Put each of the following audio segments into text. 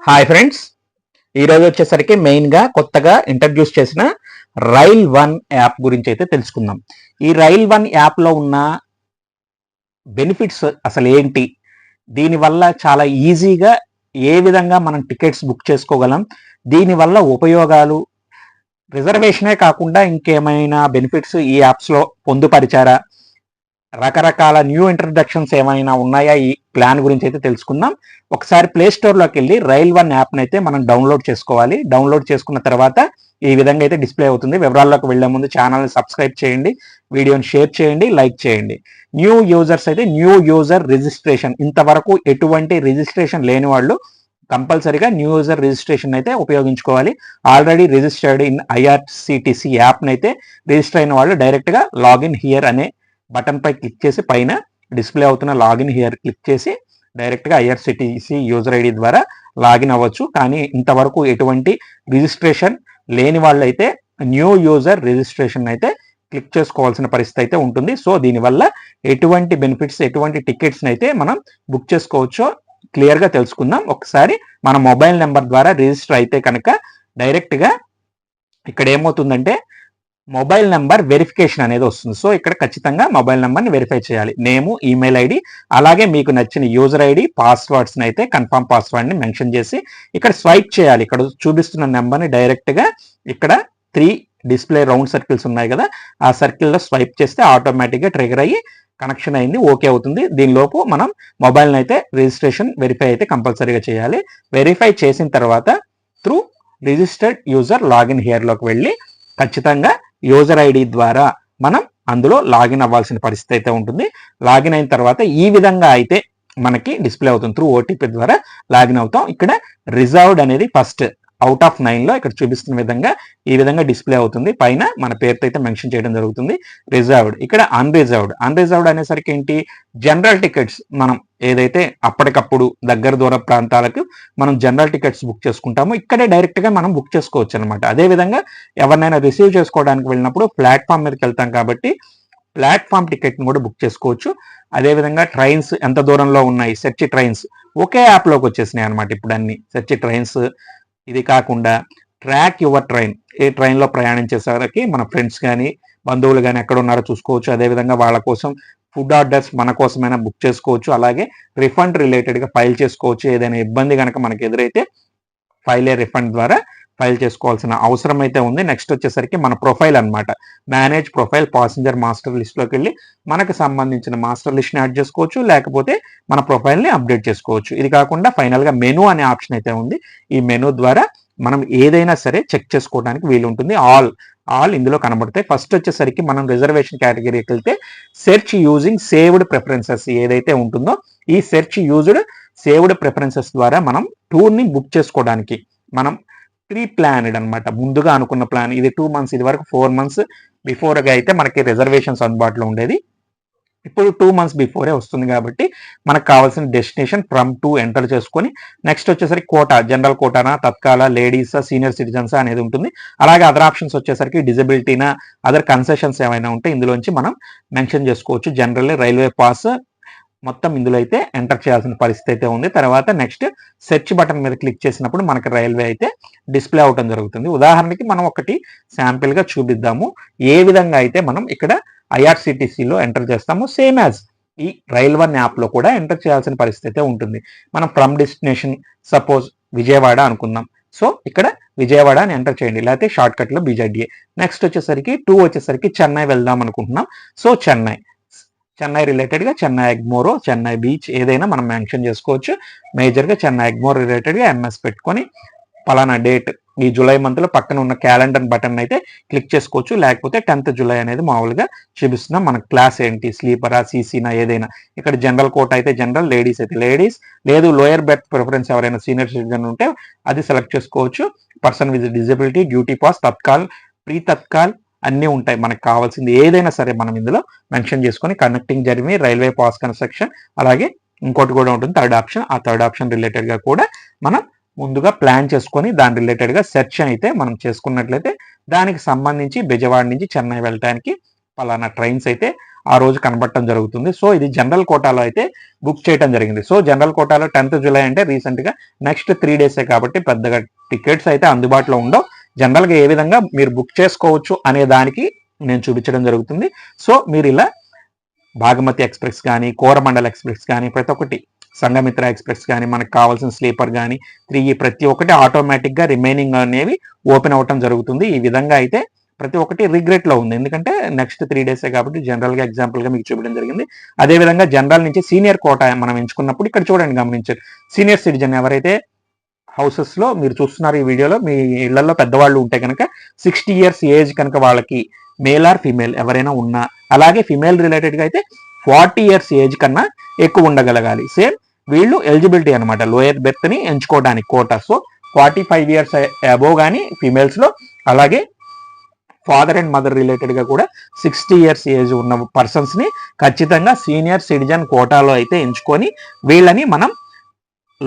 Hi friends ఈరోజు వచ్చేసరికి మెయిన్గా కొత్తగా ఇంట్రడ్యూస్ చేసిన రైల్ వన్ యాప్ గురించి అయితే తెలుసుకుందాం. ఈ రైల్ వన్ యాప్లో ఉన్న బెనిఫిట్స్ అసలు ఏంటి? దీనివల్ల చాలా ఈజీగా ఏ విధంగా మనం టికెట్స్ బుక్ చేసుకోగలం? దీనివల్ల ఉపయోగాలు? రిజర్వేషనే కాకుండా ఇంకేమైనా బెనిఫిట్స్ ఈ యాప్స్లో పొందుపరిచారా? రకరకాల న్యూ ఇంట్రడక్షన్స్ ఏమైనా ఉన్నాయా? ఈ ప్లాన్ గురించి అయితే తెలుసుకుందాం. ఒకసారి ప్లే స్టోర్లోకి వెళ్ళి రైల్ వన్ యాప్ని అయితే మనం డౌన్లోడ్ చేసుకోవాలి. డౌన్లోడ్ చేసుకున్న తర్వాత ఈ విధంగా అయితే డిస్ప్లే అవుతుంది. వివరాల్లోకి వెళ్ళే ముందు ఛానల్ని సబ్స్క్రైబ్ చేయండి. వీడియోని షేర్ చేయండి. లైక్ చేయండి. న్యూ యూజర్స్ అయితే న్యూ యూజర్ రిజిస్ట్రేషన్ ఇంతవరకు ఎటువంటి రిజిస్ట్రేషన్ లేని వాళ్ళు కంపల్సరీగా న్యూ యూజర్ రిజిస్ట్రేషన్ అయితే ఉపయోగించుకోవాలి. ఆల్రెడీ రిజిస్టర్డ్ ఇన్ ఐఆర్సిటిసి యాప్ని అయితే రిజిస్టర్ అయిన వాళ్ళు డైరెక్ట్గా లాగిన్ హియర్ అనే బటన్ పై క్లిక్ చేసి పైన డిస్ప్లే అవుతున్న లాగిన్ హియర్ క్లిక్ చేసి డైరెక్ట్గా ఐఆర్సిటిసి యూజర్ ఐడి ద్వారా లాగిన్ అవ్వచ్చు. కానీ ఇంతవరకు ఎటువంటి రిజిస్ట్రేషన్ లేని వాళ్ళైతే న్యూ యూజర్ రిజిస్ట్రేషన్ అయితే క్లిక్ చేసుకోవాల్సిన పరిస్థితి అయితే ఉంటుంది. సో దీనివల్ల ఎటువంటి బెనిఫిట్స్ ఎటువంటి టికెట్స్ని అయితే మనం బుక్ చేసుకోవచ్చో క్లియర్గా తెలుసుకుందాం. ఒకసారి మన మొబైల్ నెంబర్ ద్వారా రిజిస్టర్ అయితే కనుక డైరెక్ట్గా ఇక్కడ ఏమవుతుందంటే మొబైల్ నెంబర్ వెరిఫికేషన్ అనేది వస్తుంది. సో ఇక్కడ ఖచ్చితంగా మొబైల్ నెంబర్ని వెరిఫై చేయాలి. నేము ఈమెయిల్ ఐడి అలాగే మీకు నచ్చిన యూజర్ ఐడి పాస్వర్డ్స్ని అయితే కన్ఫర్మ్ పాస్వర్డ్ని మెన్షన్ చేసి ఇక్కడ స్వైప్ చేయాలి. ఇక్కడ చూపిస్తున్న నెంబర్ని డైరెక్ట్గా ఇక్కడ త్రీ డిస్ప్లే రౌండ్ సర్కిల్స్ ఉన్నాయి కదా ఆ సర్కిల్లో స్వైప్ చేస్తే ఆటోమేటిక్గా ట్రిగర్ అయ్యి కనెక్షన్ అయింది ఓకే అవుతుంది. దీనిలోపు మనం మొబైల్ని అయితే రిజిస్ట్రేషన్ వెరిఫై అయితే కంపల్సరీగా చేయాలి. వెరిఫై చేసిన తర్వాత త్రూ రిజిస్టర్డ్ యూజర్ లాగిన్ హియర్లోకి వెళ్ళి ఖచ్చితంగా యూజర్ ఐడి ద్వారా మనం అందులో లాగిన్ అవ్వాల్సిన పరిస్థితి అయితే ఉంటుంది. లాగిన్ అయిన తర్వాత ఈ విధంగా అయితే మనకి డిస్ప్లే అవుతుంది త్రూ ఓటీపీ ద్వారా లాగిన్ అవుతాం. ఇక్కడ రిజర్వ్డ్ అనేది ఫస్ట్ అవుట్ ఆఫ్ నైన్లో ఇక్కడ చూపిస్తున్న విధంగా ఈ విధంగా డిస్ప్లే అవుతుంది. పైన మన పేరుతో అయితే మెన్షన్ చేయడం జరుగుతుంది. రిజర్వ్డ్ ఇక్కడ అన్రిజర్వ్డ్ అన్రిజర్వ్డ్ అనేసరికి ఏంటి? జనరల్ టికెట్స్ మనం ఏదైతే అప్పటికప్పుడు దగ్గర దూర ప్రాంతాలకు మనం జనరల్ టికెట్స్ బుక్ చేసుకుంటామో ఇక్కడే డైరెక్ట్గా మనం బుక్ చేసుకోవచ్చు అనమాట అదే విధంగా ఎవరినైనా రిసీవ్ చేసుకోవడానికి వెళ్ళినప్పుడు ప్లాట్ఫామ్ మీదకి వెళ్తాం కాబట్టి ప్లాట్ఫామ్ టికెట్ని కూడా బుక్ చేసుకోవచ్చు. అదేవిధంగా ట్రైన్స్ ఎంత దూరంలో ఉన్నాయి? సెర్చ్ ట్రైన్స్ ఒకే యాప్లోకి వచ్చేసినాయి అనమాట ఇప్పుడు అన్ని సెర్చ్ ట్రైన్స్ ఇది కాకుండా ట్రాక్ యువర్ ట్రైన్. ఏ ట్రైన్లో ప్రయాణించేసరికి మన ఫ్రెండ్స్ కానీ బంధువులు కానీ ఎక్కడ ఉన్నారో చూసుకోవచ్చు. అదేవిధంగా వాళ్ళ కోసం ఫుడ్ ఆర్డర్స్ మన కోసమైనా బుక్ చేసుకోవచ్చు. అలాగే రిఫండ్ రిలేటెడ్గా ఫైల్ చేసుకోవచ్చు. ఏదైనా ఇబ్బంది కనుక మనకు ఎదురైతే ఫైల్ ఏ రిఫండ్ ద్వారా ఫైల్ చేసుకోవాల్సిన అవసరం అయితే ఉంది. నెక్స్ట్ వచ్చేసరికి మన ప్రొఫైల్ అనమాట మేనేజ్ ప్రొఫైల్ పాసింజర్ మాస్టర్ లిస్ట్లోకి వెళ్ళి మనకు సంబంధించిన మాస్టర్ లిస్ట్ని యాడ్ చేసుకోవచ్చు. లేకపోతే మన ప్రొఫైల్ని అప్డేట్ చేసుకోవచ్చు. ఇది కాకుండా ఫైనల్గా మెనూ అనే ఆప్షన్ అయితే ఉంది. ఈ మెనూ ద్వారా మనం ఏదైనా సరే చెక్ చేసుకోవడానికి వీలు ఉంటుంది. ఆల్ ఆల్ ఇందులో కనబడతాయి. ఫస్ట్ వచ్చేసరికి మనం రిజర్వేషన్ కేటగిరీకి వెళ్తే సెర్చ్ యూజింగ్ సేవ్డ్ ప్రిఫరెన్సెస్ ఏదైతే ఉంటుందో ఈ సెర్చ్ యూజ్డ్ సేవ్డ్ ప్రిఫరెన్సెస్ ద్వారా మనం టూర్ని బుక్ చేసుకోవడానికి మనం ప్రీ ప్లాన్డ్ అనమాట ముందుగా అనుకున్న ప్లాన్ ఇది టూ మంత్స్ ఇది వరకు ఫోర్ మంత్స్ బిఫోర్గా అయితే మనకి రిజర్వేషన్స్ అందుబాటులో ఉండేది. ఇప్పుడు టూ మంత్స్ బిఫోరే వస్తుంది కాబట్టి మనకు కావాల్సిన డెస్టినేషన్ ఫ్రమ్ టూ ఎంటర్ చేసుకొని నెక్స్ట్ వచ్చేసరికి కోటా జనరల్ కోటానా తత్కాల లేడీస్ సీనియర్ సిటిజన్స్ అనేది ఉంటుంది. అలాగే అదర్ ఆప్షన్స్ వచ్చేసరికి డిజబిలిటీనా అదర్ కన్సెషన్స్ ఏమైనా ఉంటే ఇందులోంచి మనం మెన్షన్ చేసుకోవచ్చు. జనరల్లీ రైల్వే పాస్ మొత్తం ఇందులో అయితే ఎంటర్ చేయాల్సిన పరిస్థితి అయితే ఉంది. తర్వాత నెక్స్ట్ సెర్చ్ బటన్ మీద క్లిక్ చేసినప్పుడు మనకి రైల్వే అయితే డిస్ప్లే అవటం జరుగుతుంది. ఉదాహరణకి మనం ఒకటి శాంపిల్గా చూపిద్దాము. ఏ విధంగా అయితే మనం ఇక్కడ ఐఆర్సిటీసీలో ఎంటర్ చేస్తాము సేమ్ యాజ్ ఈ రైల్ వన్ యాప్లో కూడా ఎంటర్ చేయాల్సిన పరిస్థితి అయితే ఉంటుంది. మనం ఫ్రమ్ డెస్టినేషన్ సపోజ్ విజయవాడ అనుకుందాం. సో ఇక్కడ విజయవాడ అని ఎంటర్ చేయండి. లేకపోతే షార్ట్ కట్లో బీజెడ్ఏ నెక్స్ట్ వచ్చేసరికి టూ వచ్చేసరికి చెన్నై వెళ్దాం అనుకుంటున్నాం. సో చెన్నై. చెన్నై రిలేటెడ్గా చెన్నై ఎగ్మోరో చెన్నై బీచ్ ఏదైనా మనం మెన్షన్ చేసుకోవచ్చు. మేజర్గా చెన్నై ఎగ్మోర్ రిలేటెడ్గా ఎంఎస్ పెట్టుకొని పలానా డేట్ ఈ జూలై మంత్లో పక్కన ఉన్న క్యాలెండర్ బటన్ అయితే క్లిక్ చేసుకోవచ్చు. లేకపోతే టెన్త్ జూలై అనేది మామూలుగా చూపిస్తున్నాం మన క్లాస్ ఏంటి? స్లీపరా సీసీనా ఏదైనా. ఇక్కడ జనరల్ కోట్ అయితే జనరల్ లేడీస్ అయితే లేడీస్ లేదు లోయర్ బెర్త్ ప్రిఫరెన్స్ ఎవరైనా సీనియర్ సిటిజన్ ఉంటే అది సెలెక్ట్ చేసుకోవచ్చు. Person with disability duty pass tatkal pre tatkal అన్నీ ఉంటాయి. మనకు కావాల్సింది ఏదైనా సరే మనం ఇందులో మెన్షన్ చేసుకొని connecting journey railway pass construction అలాగే ఇంకోటి కూడా ఉంటుంది. థర్డ్ ఆప్షన్ ఆ థర్డ్ ఆప్షన్ రిలేటెడ్గా కూడా మనం ముందుగా ప్లాన్ చేసుకొని దాని రిలేటెడ్గా సెర్చ్ అయితే మనం చేసుకున్నట్లయితే దానికి సంబంధించి బెజవాడ నుంచి చెన్నై వెళ్ళటానికి పలానా ట్రైన్స్ అయితే ఆ రోజు కనబడటం జరుగుతుంది. సో ఇది జనరల్ కోటాలో అయితే బుక్ చేయడం జరిగింది. సో జనరల్ కోటాలో టెన్త్ జూలై అంటే రీసెంట్గా నెక్స్ట్ త్రీ డేసే కాబట్టి పెద్దగా టికెట్స్ అయితే అందుబాటులో ఉండవు. జనరల్గా ఏ విధంగా మీరు బుక్ చేసుకోవచ్చు అనే దానికి నేను చూపించడం జరుగుతుంది. సో మీరు ఇలా భాగమతి ఎక్స్ప్రెస్ కానీ కోరమండల్ ఎక్స్ప్రెస్ కానీ ప్రతి ఒక్కటి సంఘమిత్ర ఎక్స్ప్రెస్ కానీ మనకు కావాల్సిన స్లీపర్ కానీ త్రీ ప్రతి ఒక్కటి ఆటోమేటిక్గా రిమైనింగ్ అనేవి ఓపెన్ అవ్వటం జరుగుతుంది. ఈ విధంగా అయితే ప్రతి ఒక్కటి రిగ్రెట్లో ఉంది. ఎందుకంటే నెక్స్ట్ త్రీ డేసే కాబట్టి జనరల్గా ఎగ్జాంపుల్గా మీకు చూపించడం జరిగింది. అదే విధంగా జనరల్ నుంచి సీనియర్ కోట మనం ఎంచుకున్నప్పుడు ఇక్కడ చూడండి గమనించారు సీనియర్ సిటిజన్ ఎవరైతే హౌసెస్లో మీరు చూస్తున్నారు ఈ వీడియోలో. మీ ఇళ్ళలో పెద్దవాళ్ళు ఉంటే కనుక సిక్స్టీ ఇయర్స్ ఏజ్ కనుక వాళ్ళకి మేల్ ఆర్ ఫిమేల్ ఎవరైనా ఉన్నా అలాగే ఫిమేల్ రిలేటెడ్గా అయితే ఫార్టీ ఇయర్స్ ఏజ్ కన్నా ఎక్కువ ఉండగలగాలి. సేమ్ వీళ్ళు ఎలిజిబిలిటీ అనమాట లోయర్ బెర్త్ని ఎంచుకోవడానికి quota so forty five years above కానీ ఫిమేల్స్లో అలాగే ఫాదర్ అండ్ మదర్ రిలేటెడ్గా కూడా సిక్స్టీ ఇయర్స్ ఏజ్ ఉన్న పర్సన్స్ని ఖచ్చితంగా సీనియర్ సిటిజన్ కోటాలో అయితే ఎంచుకొని వీళ్ళని మనం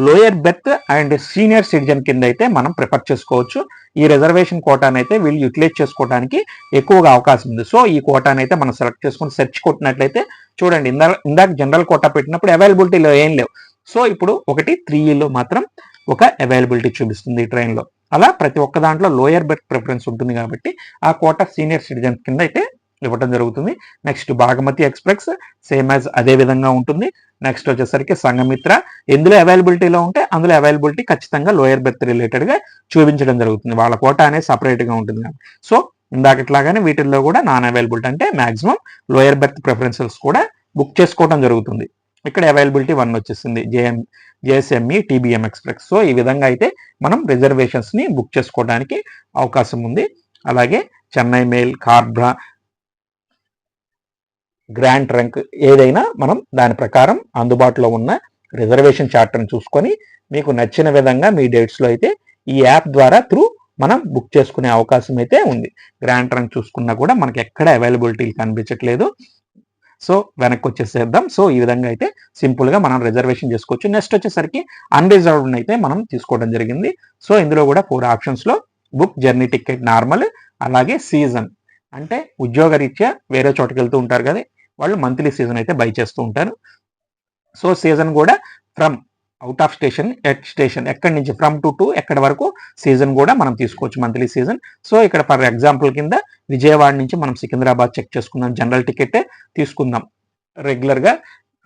lower berth and senior citizen కింద అయితే మనం ప్రిఫర్ చేసుకోవచ్చు. ఈ రిజర్వేషన్ కోటాని అయితే వీళ్ళు యూటిలైజ్ చేసుకోవడానికి ఎక్కువగా అవకాశం ఉంది. సో ఈ కోటాని అయితే మనం సెలెక్ట్ చేసుకుని సెర్చ్ కొట్టినట్లయితే చూడండి ఇందా ఇందాక జనరల్ కోటా పెట్టినప్పుడు అవైలబిలిటీలో ఏం లేవు. సో ఇప్పుడు ఒకటి త్రీలో మాత్రం ఒక అవైలబిలిటీ చూపిస్తుంది ఈ ట్రైన్లో అలా ప్రతి ఒక్క దాంట్లో లోయర్ బెర్త్ ప్రిఫరెన్స్ ఉంటుంది కాబట్టి ఆ కోటా సీనియర్ సిటిజన్ కింద అయితే ఇవ్వటం జరుగుతుంది. Next Bhagmati express same as అదే విధంగా ఉంటుంది. నెక్స్ట్ వచ్చేసరికి సంఘమిత్ర ఎందులో అవైలబిలిటీలో ఉంటే అందులో అవైలబిలిటీ ఖచ్చితంగా లోయర్ బెర్త్ రిలేటెడ్గా చూపించడం జరుగుతుంది. వాళ్ళ కోట అనేది సపరేట్గా ఉంటుంది సో ఇందాకట్లాగానే వీటిల్లో కూడా నాన్ అవైలబిలిటీ అంటే మాక్సిమం లోయర్ బెర్త్ ప్రిఫరెన్సెస్ కూడా బుక్ చేసుకోవడం జరుగుతుంది. ఇక్కడ అవైలబిలిటీ వన్ వచ్చేసింది. JM JSME TBM express so ఈ విధంగా అయితే మనం రిజర్వేషన్స్ని బుక్ చేసుకోవడానికి అవకాశం ఉంది. అలాగే చెన్నై మెయిల్ కార్బ్రా గ్రాండ్ ట్రంక్ ఏదైనా మనం దాని ప్రకారం అందుబాటులో ఉన్న రిజర్వేషన్ చార్ట్ని చూసుకొని మీకు నచ్చిన విధంగా మీ డేట్స్లో అయితే ఈ యాప్ ద్వారా త్రూ మనం బుక్ చేసుకునే అవకాశం అయితే ఉంది. గ్రాండ్ ట్రంక్ చూసుకున్నా కూడా మనకి ఎక్కడ అవైలబిలిటీ కనిపించట్లేదు. సో వెనక్కి వచ్చేసేద్దాం సో ఈ విధంగా అయితే సింపుల్గా మనం రిజర్వేషన్ చేసుకోవచ్చు. నెక్స్ట్ వచ్చేసరికి అన్రిజర్వ్డ్ అయితే మనం తీసుకోవడం జరిగింది. సో ఇందులో కూడా ఫోర్ ఆప్షన్స్లో బుక్ జర్నీ టికెట్ నార్మల్ అలాగే సీజన్. అంటే ఉద్యోగ రీత్యా వేరే చోటుకి వెళ్తూ ఉంటారు కదా వాళ్ళు మంత్లీ సీజన్ అయితే బై చేస్తూ ఉంటారు. సో సీజన్ కూడా from out of station at station ఎక్కడి నుంచి ఫ్రమ్ టు టు ఎక్కడి వరకు సీజన్ కూడా మనం తీసుకోవచ్చు మంత్లీ సీజన్ సో ఇక్కడ ఫర్ ఎగ్జాంపుల్ కింద విజయవాడ నుంచి మనం సికింద్రాబాద్ చెక్ చేసుకుందాం. జనరల్ టికెటే తీసుకుందాం. రెగ్యులర్గా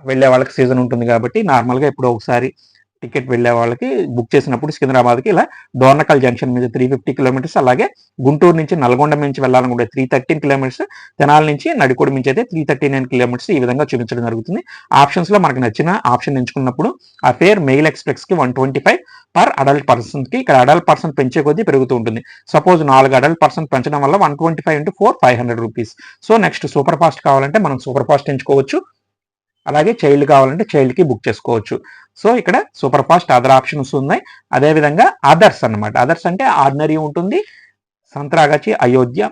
వెళ్ళే వాళ్ళకి సీజన్ ఉంటుంది కాబట్టి నార్మల్గా ఇప్పుడు ఒకసారి టికెట్ వెళ్ళే వాళ్ళకి బుక్ చేసినప్పుడు సికింద్రాబాద్కి ఇలా డోర్నకల్ జంక్షన్ మీద త్రీ ఫిఫ్టీ కిలోమీటర్స్ అలాగే గుంటూరు నుంచి నల్గొండ నుంచి వెళ్ళాలనుకుంటే త్రీ థర్టీన్ కిలోమీటర్స్ తెనాల నుంచి నడికోడి నుంచి అయితే త్రీ థర్టీ నైన్ కిలోమీటర్స్ ఈ విధంగా చూపించడం జరుగుతుంది. ఆప్షన్స్లో మనకు నచ్చిన ఆప్షన్ ఎంచుకున్నప్పుడు ఆ fare mail ఎక్స్ప్రెస్కి one twenty five per adult పర్సన్కి ఇక్కడ అడల్ట్ పర్సన్ పెంచే కొద్దీ పెరుగుతూ ఉంటుంది. సపోజ్ నాలుగు అడల్ట్ పర్సన్ పెంచడం వల్ల one twenty five into four five hundred rupees so next super fast కావాలంటే మనం సూపర్ ఫాస్ట్ ఎంచుకోవచ్చు. అలాగే చైల్డ్ కావాలంటే చైల్డ్కి బుక్ చేసుకోవచ్చు. సో ఇక్కడ సూపర్ ఫాస్ట్ అదర్ ఆప్షన్స్ ఉన్నాయి. అదేవిధంగా అదర్స్ అన్నమాట. అదర్స్ అంటే ఆర్డినరీ ఉంటుంది. Santragachi Ayodhya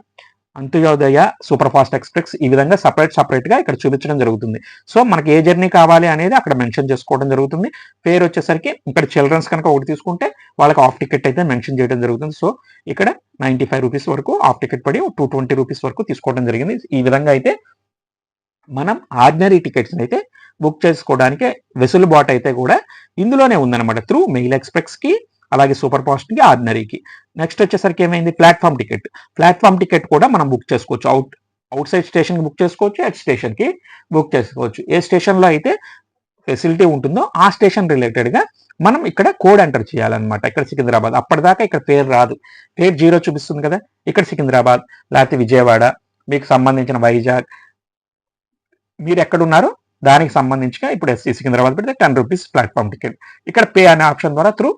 Antyodaya super fast express ఈ విధంగా సపరేట్ సపరేట్గా ఇక్కడ చూపించడం జరుగుతుంది. సో మనకి ఏ జర్నీ కావాలి అనేది అక్కడ మెన్షన్ చేసుకోవడం జరుగుతుంది. పేరు వచ్చేసరికి ఇక్కడ చిల్డ్రన్స్ కనుక ఒకటి తీసుకుంటే వాళ్ళకి ఆఫ్ టికెట్ అయితే మెన్షన్ చేయడం జరుగుతుంది. సో ఇక్కడ నైన్టీ ఫైవ్ రూపీస్ వరకు ఆఫ్ టికెట్ పడి టూ ట్వంటీ రూపీస్ వరకు తీసుకోవడం జరిగింది. ఈ విధంగా అయితే మనం ఆర్డినరీ టికెట్స్ అయితే బుక్ చేసుకోవడానికి వెసులుబాటు అయితే కూడా ఇందులోనే ఉందన్నమాట. త్రూ మెయిల్ ఎక్స్ప్రెస్కి అలాగే సూపర్ ఫాస్ట్కి ఆర్డినరీకి నెక్స్ట్ వచ్చేసరికి ఏమైంది? Platform ticket. ప్లాట్ఫామ్ టికెట్ కూడా మనం బుక్ చేసుకోవచ్చు. అవుట్ అవుట్ సైడ్ స్టేషన్కి బుక్ చేసుకోవచ్చు ఎట్ స్టేషన్కి బుక్ చేసుకోవచ్చు. ఏ స్టేషన్లో అయితే ఫెసిలిటీ ఉంటుందో ఆ స్టేషన్ రిలేటెడ్గా మనం ఇక్కడ కోడ్ ఎంటర్ చేయాలన్నమాట. ఇక్కడ సికింద్రాబాద్. అప్పటిదాకా ఇక్కడ పేరు రాదు. పేరు జీరో చూపిస్తుంది కదా. ఇక్కడ సికింద్రాబాద్ లేకపోతే విజయవాడ మీకు సంబంధించిన వైజాగ్ మీరు ఎక్కడున్నారో దానికి సంబంధించిగా ఇప్పుడు ఎస్సీ సికింద్రాబాద్ పెడితే టెన్ రూపీస్ ప్లాట్ఫామ్ టికెట్ ఇక్కడ పే అనే ఆప్షన్ ద్వారా త్రూ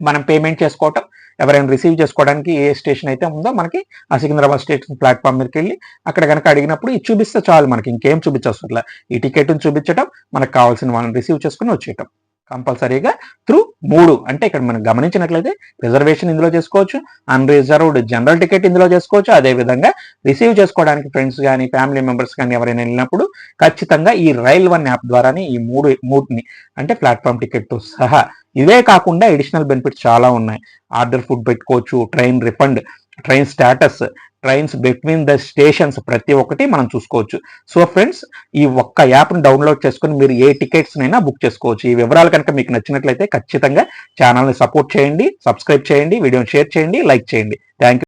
మనం పేమెంట్ చేసుకోవటం ఎవరైనా రిసీవ్ చేసుకోవడానికి ఏ స్టేషన్ అయితే ఉందో మనకి ఆ సికింద్రాబాద్ స్టేషన్ ప్లాట్ఫామ్ మీదకి వెళ్ళి అక్కడ కనుక అడిగినప్పుడు ఇది చూపిస్తే చాలు మనకి. ఇంకేం చూపించవసరం ఈ టికెట్ని చూపించడం మనకు కావాల్సిన వాళ్ళని రిసీవ్ చేసుకుని వచ్చేయటం. కంపల్సరీగా త్రూ మూడు. అంటే ఇక్కడ మనం గమనించినట్లయితే రిజర్వేషన్ ఇందులో చేసుకోవచ్చు అన్రిజర్వ్డ్ జనరల్ టికెట్ ఇందులో చేసుకోవచ్చు అదే విధంగా రిసీవ్ చేసుకోవడానికి ఫ్రెండ్స్ కానీ ఫ్యామిలీ మెంబర్స్ కానీ ఎవరైనా వెళ్ళినప్పుడు ఖచ్చితంగా ఈ రైల్ వన్ యాప్ ద్వారానే ఈ మూడు మూడుని అంటే ప్లాట్ఫామ్ టికెట్తో సహా ఇవే కాకుండా అడిషనల్ బెనిఫిట్స్ చాలా ఉన్నాయి. ఆర్డర్ ఫుడ్ పెట్టుకోవచ్చు train refund train status trains between the stations ప్రతి ఒక్కటి మనం చూసుకోవచ్చు. సో ఫ్రెండ్స్ ఈ ఒక్క యాప్ని డౌన్లోడ్ చేసుకుని మీరు ఏ టికెట్స్ అయినా బుక్ చేసుకోవచ్చు. ఈ వివరాలు కనుక మీకు నచ్చినట్లయితే ఖచ్చితంగా ఛానల్ని సపోర్ట్ చేయండి సబ్స్క్రైబ్ చేయండి వీడియోని షేర్ చేయండి లైక్ చేయండి. థ్యాంక్